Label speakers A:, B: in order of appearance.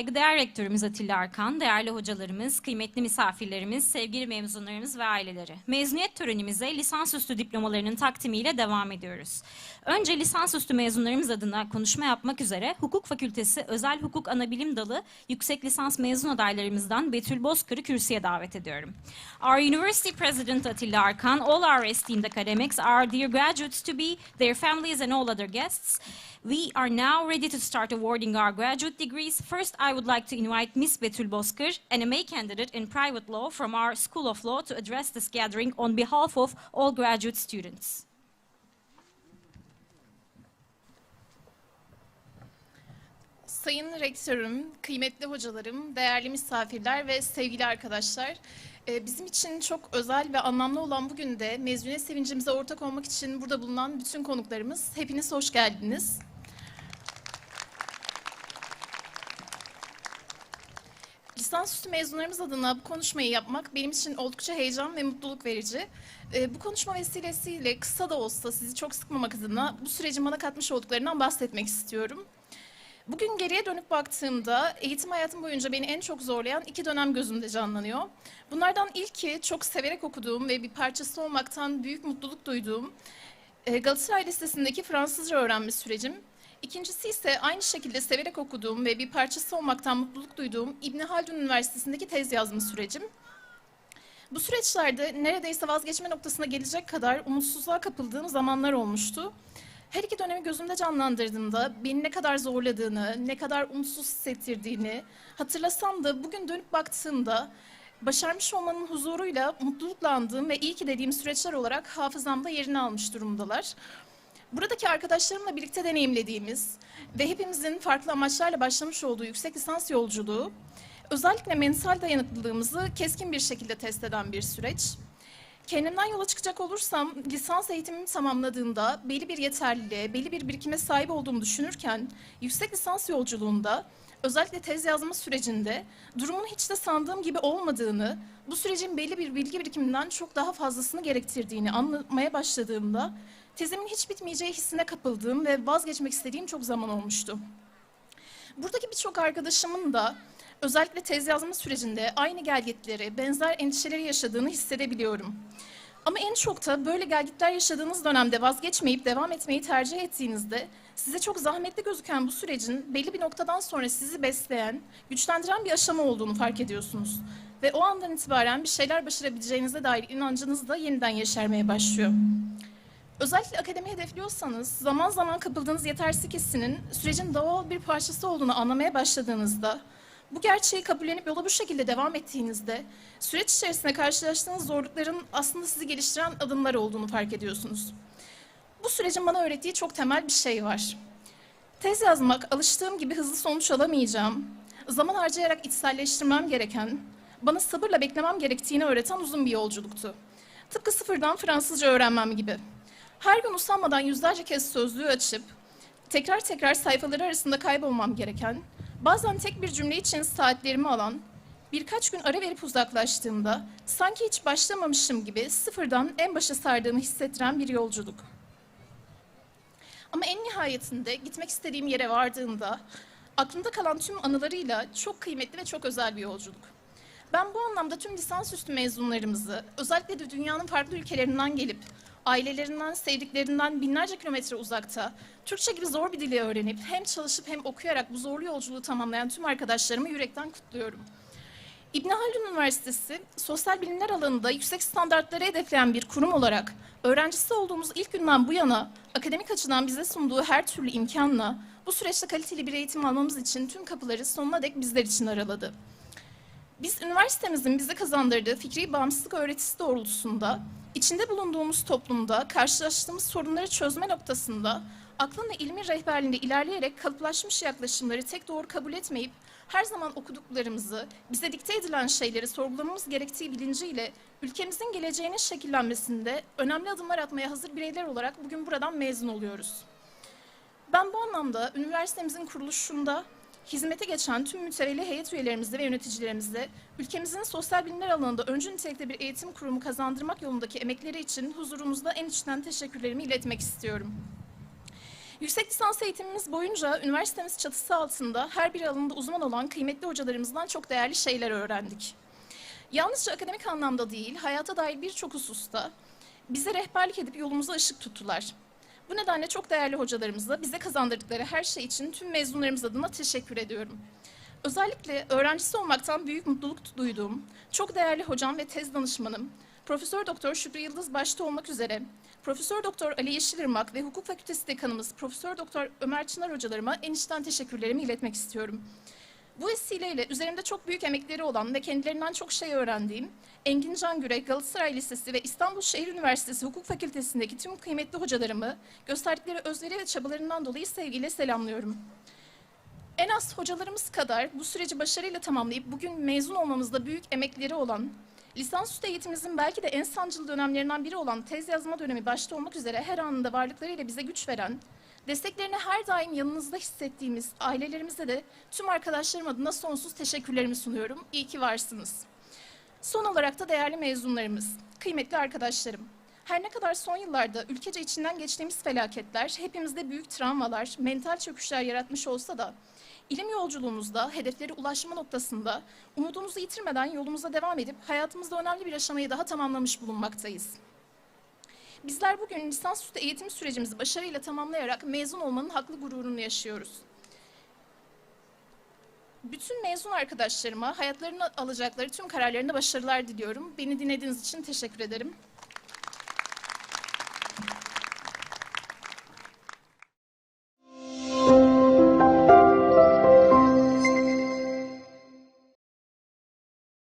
A: saygıdeğer rektörümüz Atilla Arkan, değerli hocalarımız, kıymetli misafirlerimiz, sevgili mezunlarımız ve aileleri. Mezuniyet törenimize lisansüstü diplomalarının takdimiyle devam ediyoruz. Önce lisansüstü mezunlarımız adına konuşma yapmak üzere Hukuk Fakültesi Özel Hukuk Anabilim Dalı yüksek lisans mezun adaylarımızdan Betül Bozkır'ı kürsüye davet ediyorum. Our University President Atilla Arkan, all our esteemed academics, our dear graduates to be, their families and all other guests, we are now ready to start awarding our graduate degrees. First, I would like to invite Ms. Betül Bozkır, an MA candidate in private law from our School of Law to address this gathering on behalf of all graduate students.
B: Sayın Rektörüm, kıymetli hocalarım, değerli misafirler ve sevgili arkadaşlar. e, Bizim için çok özel ve anlamlı olan bugün de mezuniyet sevincimize ortak olmak için burada bulunan bütün konuklarımız, hepiniz hoş geldiniz. Lisansüstü mezunlarımız adına bu konuşmayı yapmak benim için oldukça heyecan ve mutluluk verici. E, Bu konuşma vesilesiyle kısa da olsa sizi çok sıkmamak adına bu sürecin bana katmış olduklarından bahsetmek istiyorum. Bugün geriye dönüp baktığımda eğitim hayatım boyunca beni en çok zorlayan iki dönem gözümde canlanıyor. Bunlardan ilki çok severek okuduğum ve bir parçası olmaktan büyük mutluluk duyduğum e, Galatasaray Lisesi'ndeki Fransızca öğrenme sürecim. İkincisi ise aynı şekilde severek okuduğum ve bir parçası olmaktan mutluluk duyduğum İbni Haldun Üniversitesi'ndeki tez yazma sürecim. Bu süreçlerde neredeyse vazgeçme noktasına gelecek kadar umutsuzluğa kapıldığım zamanlar olmuştu. Her iki dönemi gözümde canlandırdığımda beni ne kadar zorladığını, ne kadar umutsuz hissettirdiğini hatırlasam da bugün dönüp baktığımda başarmış olmanın huzuruyla mutlulukla andığım ve iyi ki dediğim süreçler olarak hafızamda yerini almış durumdalar. Buradaki arkadaşlarımla birlikte deneyimlediğimiz ve hepimizin farklı amaçlarla başlamış olduğu yüksek lisans yolculuğu özellikle mental dayanıklılığımızı keskin bir şekilde test eden bir süreç. Kendimden yola çıkacak olursam lisans eğitimimi tamamladığımda belli bir yeterliliğe, belli bir birikime sahip olduğumu düşünürken yüksek lisans yolculuğunda özellikle tez yazma sürecinde durumun hiç de sandığım gibi olmadığını, bu sürecin belli bir bilgi birikiminden çok daha fazlasını gerektirdiğini anlamaya başladığımda tezimin hiç bitmeyeceği hissine kapıldığım ve vazgeçmek istediğim çok zaman olmuştu. Buradaki birçok arkadaşımın da özellikle tez yazma sürecinde aynı gelgitleri, benzer endişeleri yaşadığını hissedebiliyorum. Ama en çok da böyle gelgitler yaşadığınız dönemde vazgeçmeyip devam etmeyi tercih ettiğinizde size çok zahmetli gözüken bu sürecin belli bir noktadan sonra sizi besleyen, güçlendiren bir aşama olduğunu fark ediyorsunuz. Ve o andan itibaren bir şeyler başarabileceğinize dair inancınız da yeniden yeşermeye başlıyor. Özellikle akademi hedefliyorsanız zaman zaman kapıldığınız yetersizlik hissinin sürecin doğal bir parçası olduğunu anlamaya başladığınızda bu gerçeği kabullenip yola bu şekilde devam ettiğinizde süreç içerisinde karşılaştığınız zorlukların aslında sizi geliştiren adımlar olduğunu fark ediyorsunuz. Bu sürecin bana öğrettiği çok temel bir şey var. Tez yazmak alıştığım gibi hızlı sonuç alamayacağım, zaman harcayarak içselleştirmem gereken, bana sabırla beklemem gerektiğini öğreten uzun bir yolculuktu. Tıpkı sıfırdan Fransızca öğrenmem gibi. Her gün usanmadan yüzlerce kez sözlüğü açıp tekrar tekrar sayfaları arasında kaybolmam gereken, bazen tek bir cümle için saatlerimi alan, birkaç gün ara verip uzaklaştığımda sanki hiç başlamamışım gibi sıfırdan en başa sardığımı hissettiren bir yolculuk. Ama en nihayetinde gitmek istediğim yere vardığımda aklımda kalan tüm anılarıyla çok kıymetli ve çok özel bir yolculuk. Ben bu anlamda tüm lisansüstü mezunlarımızı, özellikle de dünyanın farklı ülkelerinden gelip ailelerinden, sevdiklerinden binlerce kilometre uzakta Türkçe gibi zor bir dili öğrenip hem çalışıp hem okuyarak bu zorlu yolculuğu tamamlayan tüm arkadaşlarımı yürekten kutluyorum. İbn Haldun Üniversitesi, sosyal bilimler alanında yüksek standartları hedefleyen bir kurum olarak öğrencisi olduğumuz ilk günden bu yana akademik açıdan bize sunduğu her türlü imkanla bu süreçte kaliteli bir eğitim almamız için tüm kapıları sonuna dek bizler için araladı. Biz üniversitemizin bize kazandırdığı fikri bağımsızlık öğretisi doğrultusunda içinde bulunduğumuz toplumda karşılaştığımız sorunları çözme noktasında aklın ve ilmin rehberliğinde ilerleyerek kalıplaşmış yaklaşımları tek doğru kabul etmeyip her zaman okuduklarımızı, bize dikte edilen şeyleri sorgulamamız gerektiği bilinciyle ülkemizin geleceğinin şekillenmesinde önemli adımlar atmaya hazır bireyler olarak bugün buradan mezun oluyoruz. Ben bu anlamda üniversitemizin kuruluşunda hizmete geçen tüm mütevelli heyet üyelerimizle ve yöneticilerimizle ülkemizin sosyal bilimler alanında öncü nitelikte bir eğitim kurumu kazandırmak yolundaki emekleri için huzurunuzda en içten teşekkürlerimi iletmek istiyorum. Yüksek lisans eğitimimiz boyunca üniversitemiz çatısı altında her bir alanında uzman olan kıymetli hocalarımızdan çok değerli şeyler öğrendik. Yalnızca akademik anlamda değil, hayata dair birçok hususta bize rehberlik edip yolumuza ışık tuttular. Bu nedenle çok değerli hocalarımıza bize kazandırdıkları her şey için tüm mezunlarımız adına teşekkür ediyorum. Özellikle öğrencisi olmaktan büyük mutluluk duyduğum çok değerli hocam ve tez danışmanım Profesör Doktor Şükrü Yıldız başta olmak üzere Profesör Doktor Ali Yeşilırmak ve Hukuk Fakültesi dekanımız Profesör Doktor Ömer Çınar hocalarıma en içten teşekkürlerimi iletmek istiyorum. Bu vesileyle üzerimde çok büyük emekleri olan ve kendilerinden çok şey öğrendiğim Engin Can Gürek, Galatasaray Lisesi ve İstanbul Şehir Üniversitesi Hukuk Fakültesindeki tüm kıymetli hocalarımı gösterdikleri özveri ve çabalarından dolayı sevgiyle selamlıyorum. En az hocalarımız kadar bu süreci başarıyla tamamlayıp bugün mezun olmamızda büyük emekleri olan, lisansüstü eğitimimizin belki de en sancılı dönemlerinden biri olan tez yazma dönemi başta olmak üzere her anında varlıklarıyla bize güç veren, desteklerini her daim yanınızda hissettiğimiz ailelerimize de tüm arkadaşlarım adına sonsuz teşekkürlerimi sunuyorum. İyi ki varsınız. Son olarak da değerli mezunlarımız, kıymetli arkadaşlarım. Her ne kadar son yıllarda ülkece içinden geçtiğimiz felaketler hepimizde büyük travmalar, mental çöküşler yaratmış olsa da ilim yolculuğumuzda hedeflere ulaşma noktasında umudumuzu yitirmeden yolumuza devam edip hayatımızda önemli bir aşamayı daha tamamlamış bulunmaktayız. Bizler bugün lisansüstü eğitim sürecimizi başarıyla tamamlayarak mezun olmanın haklı gururunu yaşıyoruz. Bütün mezun arkadaşlarıma hayatlarını alacakları tüm kararlarında başarılar diliyorum. Beni dinlediğiniz için teşekkür ederim.